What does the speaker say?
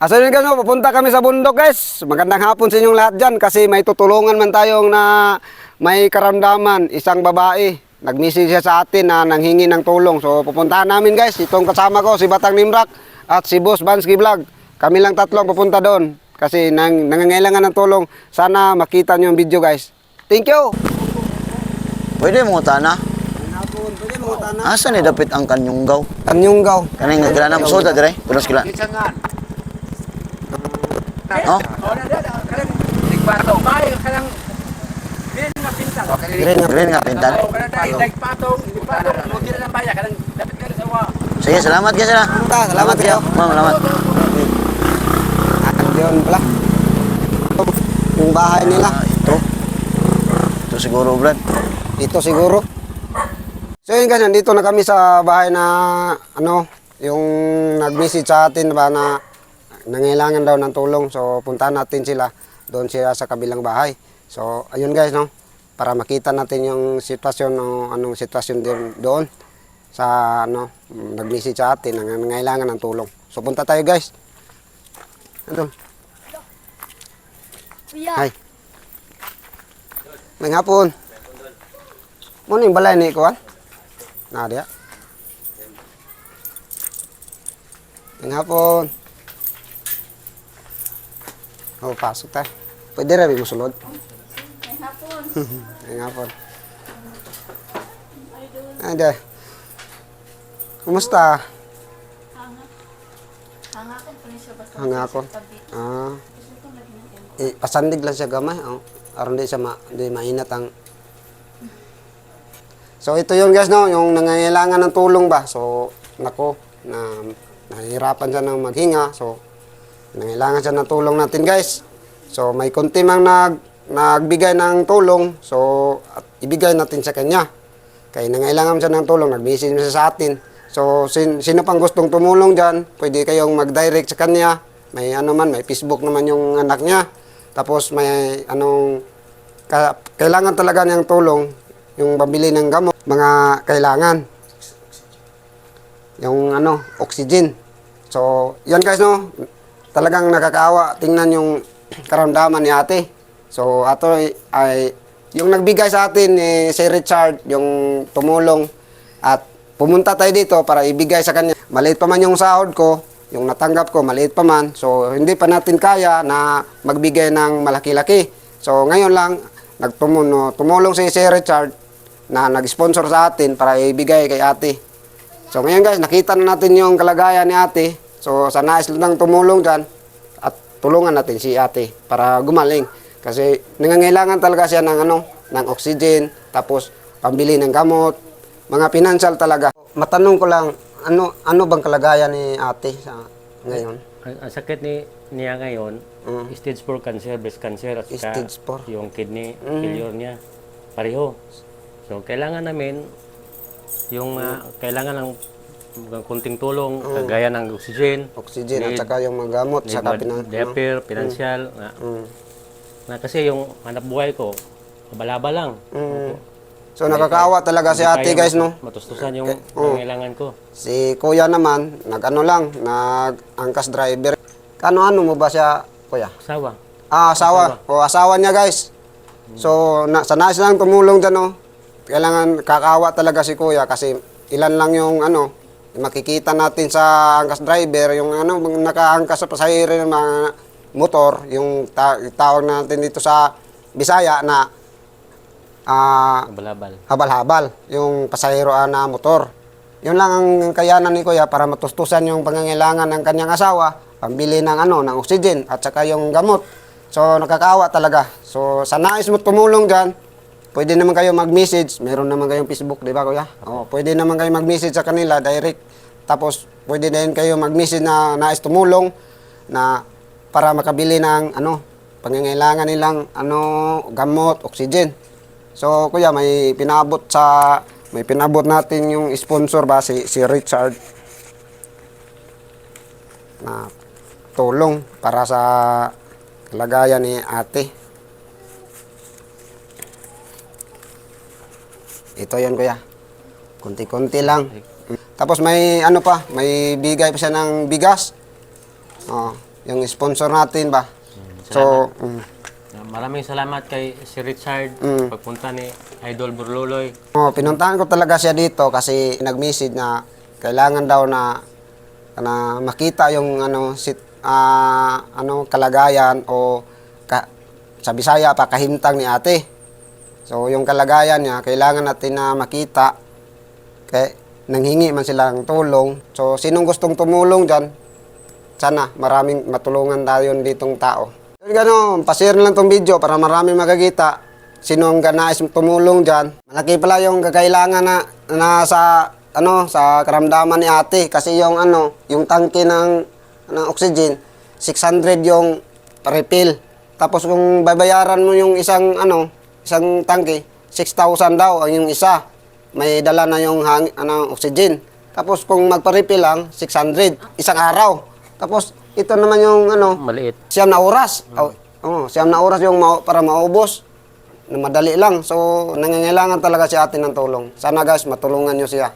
Asa yun guys, no? pupunta kami sa bundok guys. Magandang hapon sa inyong lahat dyan kasi may tutulungan man tayong na may karamdaman, isang babae. Nag-message siya sa atin na nanghingi ng tulong. So pupuntahan namin guys, itong kasama ko si Batang Nimrak at si Boss Bansky Vlog. Kami lang tatlong pupunta doon kasi nang, nangangailangan ng tulong. Sana makita nyo yung video guys. Thank you! Pwede mo tana. Pwede mo na. Asa ni dapit ang kanyunggaw? Tanyunggaw. Kanang nga kailangan mo suda dire. Pulos kila. Oh, Oh, nagpatong. Bahay kanang Din nga pinta. Dire nga. dire nga pintal. Nagpatong, nagpatong. Dira na baya kanang dapat ka sa wa. Sige, salamat ka sila. Salamat kayo. Ma'am, salamat. Ah, yun pala. Yung bahay nila. Ah, ito. Ito siguro, Brad. Ito siguro. So yun ganyan, dito na kami sa bahay na ano, yung nag-message sa atin ba na nangailangan daw ng tulong. So puntahan natin sila doon sila sa kabilang bahay. So ayun guys no, para makita natin yung sitwasyon o anong sitwasyon din doon sa ano, nag-message sa atin na nangailangan ng tulong. So punta tayo guys. Ano? Hi. May hapon. Mo ni balay ni kuan? Na dia. May hapon. Oh, pasok tayo. Pwede rin mo sulod. May hapon. May hapon. Ade. Kumusta? Hanga. Hanga ko siya basta. Hanga. Ah, ko yan. eh, pasandig lang siya gamay. Oh. Aron di siya ma, di mainat ang So ito yun guys no, yung nangangailangan ng tulong ba. So nako na nahihirapan siya ng maghinga. So nangailangan siya ng tulong natin guys. So may konti mang nag nagbigay ng tulong. So at ibigay natin sa kanya. Kaya nangailangan siya ng tulong, nag-message siya sa atin. So sin, sino pang gustong tumulong diyan, pwede kayong mag-direct sa kanya. May ano man, may Facebook naman yung anak niya. Tapos may anong ka- kailangan talaga niyang tulong yung pabili ng gamot, mga kailangan. Yung ano, oxygen. So, yan guys no, talagang nakakaawa. Tingnan yung karamdaman ni ate. So, ato ay, yung nagbigay sa atin eh, si Richard, yung tumulong at pumunta tayo dito para ibigay sa kanya. Maliit pa man yung sahod ko, yung natanggap ko, maliit pa man. So, hindi pa natin kaya na magbigay ng malaki-laki. So, ngayon lang, nagtumuno, tumulong si Sir Richard na nag-sponsor sa atin para ibigay kay ate. So, ngayon guys, nakita na natin yung kalagayan ni ate. So, sa nais lang tumulong dyan at tulungan natin si ate para gumaling. Kasi nangangailangan talaga siya ng ano, ng oxygen, tapos pambili ng gamot, mga financial talaga. Matanong ko lang, ano ano bang kalagayan ni ate sa ngayon? Ang, ang sakit ni niya ngayon, Mm. stage 4 cancer, breast cancer at saka Stage 4. yung kidney Mm. failure niya. Pareho. So kailangan namin yung ah, kailangan ng ng kunting tulong kagaya ng oxygen, Oxygen at Need- saka yung mga gamot, need saka mga pinan... diaper, financial. Na, Mm. na kasi yung hanap buhay ko, balaba lang. Mm. So nakakaawa talaga si ate guys no. Matustusan yung Oo. pangailangan ko. Si kuya naman, nag-ano lang, nag-angkas driver. Kano-ano mo ba siya, kuya? Sawa. Ah, asawa. O, asawa niya, guys. So, na, sa nais lang tumulong dyan, no? Kailangan kakawa talaga si kuya kasi ilan lang yung, ano, makikita natin sa angkas driver, yung, ano, nakaangkas sa pasahero ng mga motor, yung ta- tawag natin dito sa Bisaya na ah, Balabal. habal-habal, yung pasahero ah, na motor. Yun lang ang kayanan ni Kuya para matustusan yung pangangailangan ng kanyang asawa, pambili ng ano, ng oxygen at saka yung gamot. So nakakaawa talaga. So sa nais mo tumulong diyan, pwede naman kayo mag-message. Meron naman kayong Facebook, di ba Kuya? Oh, pwede naman kayo mag-message sa kanila direct. Tapos pwede din kayo mag-message na nais tumulong na para makabili ng ano, pangangailangan nilang ano, gamot, oxygen. So, kuya, may pinabot sa may pinabot natin yung sponsor ba si, si Richard na tulong para sa kalagayan ni ate. Ito yan kuya. Kunti-kunti lang. Tapos may ano pa, may bigay pa siya ng bigas. Oh. yung sponsor natin ba. So, mm, Maraming salamat kay si Richard Mm. pagpunta ni Idol Burluloy. oh, pinuntahan ko talaga siya dito kasi nag-message na kailangan daw na na makita yung ano sit ah, ano kalagayan o ka, sa Bisaya pa kahintang ni ate. So yung kalagayan niya kailangan natin na makita. Kaya nanghingi man sila ng tulong. So sinong gustong tumulong diyan? Sana maraming matulungan tayo ditong tao. Yung Gano, pasir lang tong video para marami makakita. Sino ang ganais tumulong diyan? Malaki pala yung kakailangan na, na sa ano sa karamdaman ni ate kasi yung ano, yung tangke ng ng oxygen 600 yung refill. Tapos kung babayaran mo yung isang ano, isang tangke 6,000 daw ang yung isa. May dala na yung hang, ano, oxygen. Tapos kung magpa-refill lang 600 isang araw. Tapos ito naman yung ano, Maliit. siyam na oras. Oh, oh, siyam na oras yung ma- para maubos. Na madali lang. So, nangangailangan talaga si ate ng tulong. Sana guys, matulungan nyo siya.